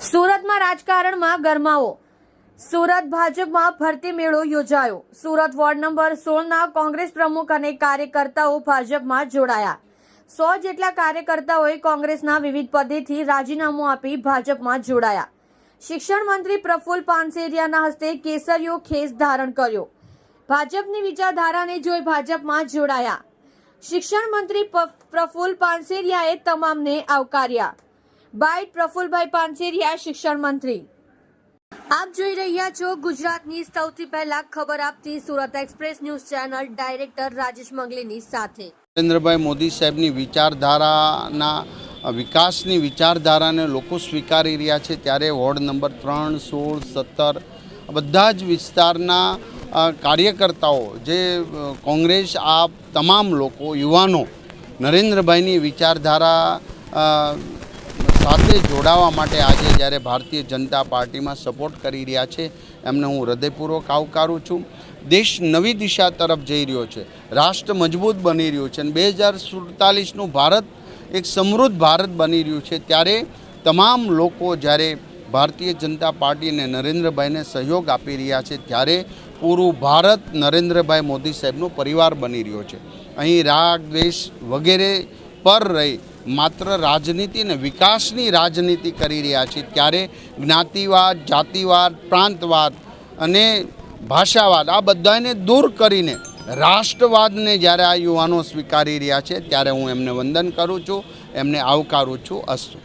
સુરતમાં રાજકારણમાં ગરમાવો. સુરત ભાજપમાં ભરતી મેળો યોજાયો. સુરત વોર્ડ નંબર સોળના કોંગ્રેસ પ્રમુખ અને કાર્યકર્તાઓ ભાજપમાં જોડાયા. સો જેટલા કાર્યકર્તાઓએ કોંગ્રેસના વિવિધ પદેથી રાજીનામું આપી ભાજપમાં જોડાયા. શિક્ષણ મંત્રી પ્રફુલ પાનસેરિયાના હસ્તે કેસરીયો ખેસ ધારણ કર્યો. ભાજપની વિચારધારાને જોઈ ભાજપમાં જોડાયા. શિક્ષણ મંત્રી પ્રફુલ પાનસેરિયાએ તમામને આવકાર્યા. બાઇટ પ્રફુલભાઈ પાનસેરિયા શિક્ષણ મંત્રી. આપ જોઈ રહ્યા છો ગુજરાતની સૌથી પહેલા ખબર આપતી Surat express news channel director Rajesh મંગલીની સાથે. નરેન્દ્રભાઈ મોદી સાહેબની વિચારધારાના વિકાસની વિચારધારાને લોકો સ્વીકારી રહ્યા છે ત્યારે વોર્ડ નંબર ત્રણ, સોળ, સત્તર બધા જ વિસ્તારના કાર્યકર્તાઓ જે કોંગ્રેસ આ તમામ લોકો, યુવાનો નરેન્દ્રભાઈની વિચારધારા સાથે જોડાવા માટે આજે જ્યારે ભારતીય જનતા પાર્ટીમાં સપોર્ટ કરી રહ્યા છે, એમને હું હૃદયપૂર્વક આવકારું છું. દેશ નવી દિશા તરફ જઈ રહ્યો છે, રાષ્ટ્ર મજબૂત બની રહ્યું છે અને બે હજાર સુડતાલીસનું ભારત, એક સમૃદ્ધ ભારત બની રહ્યું છે. ત્યારે તમામ લોકો જ્યારે ભારતીય જનતા પાર્ટી અને નરેન્દ્રભાઈને સહયોગ આપી રહ્યા છે, ત્યારે પૂરું ભારત નરેન્દ્રભાઈ મોદી સાહેબનો પરિવાર બની રહ્યો છે. અહીં રાગ, દ્વેષ વગેરે પર રહી માત્ર રાજનીતિ અને વિકાસની રાજનીતિ કરી રહ્યા છે, ત્યારે જ્ઞાતિવાદ, જાતિવાદ, પ્રાંતવાદ અને ભાષાવાદ આ બધાને દૂર કરીને રાષ્ટ્રવાદને જ્યારે આ યુવાનો સ્વીકારી રહ્યા છે, ત્યારે હું એમને વંદન કરું છું, એમને આવકારું છું, અસ્તુ.